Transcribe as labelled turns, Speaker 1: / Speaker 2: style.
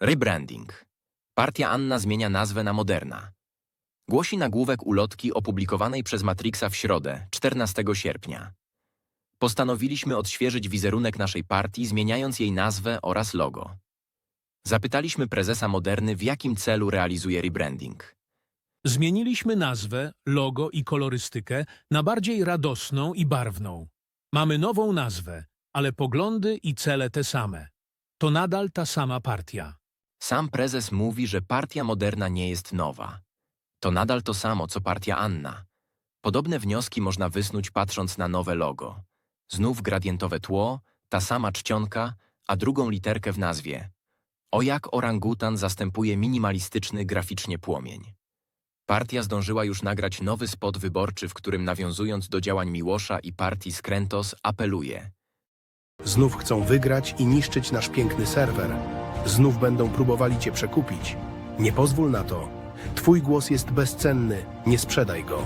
Speaker 1: Rebranding. Partia Anna zmienia nazwę na Moderna. Głosi nagłówek ulotki opublikowanej przez Matrixa w środę, 14 sierpnia. Postanowiliśmy odświeżyć wizerunek naszej partii, zmieniając jej nazwę oraz logo. Zapytaliśmy prezesa Moderny, w jakim celu realizuje rebranding.
Speaker 2: Zmieniliśmy nazwę, logo i kolorystykę na bardziej radosną i barwną. Mamy nową nazwę, ale poglądy i cele te same. To nadal ta sama partia.
Speaker 1: Sam prezes mówi, że partia Moderna nie jest nowa. To nadal to samo, co partia Anna. Podobne wnioski można wysnuć patrząc na nowe logo. Znów gradientowe tło, ta sama czcionka, a drugą literkę w nazwie. O jak orangutan zastępuje minimalistyczny graficznie płomień. Partia zdążyła już nagrać nowy spot wyborczy, w którym nawiązując do działań Miłosza i partii Skrętos apeluje.
Speaker 3: Znów chcą wygrać i niszczyć nasz piękny serwer. Znów będą próbowali cię przekupić. Nie pozwól na to. Twój głos jest bezcenny, nie sprzedaj go.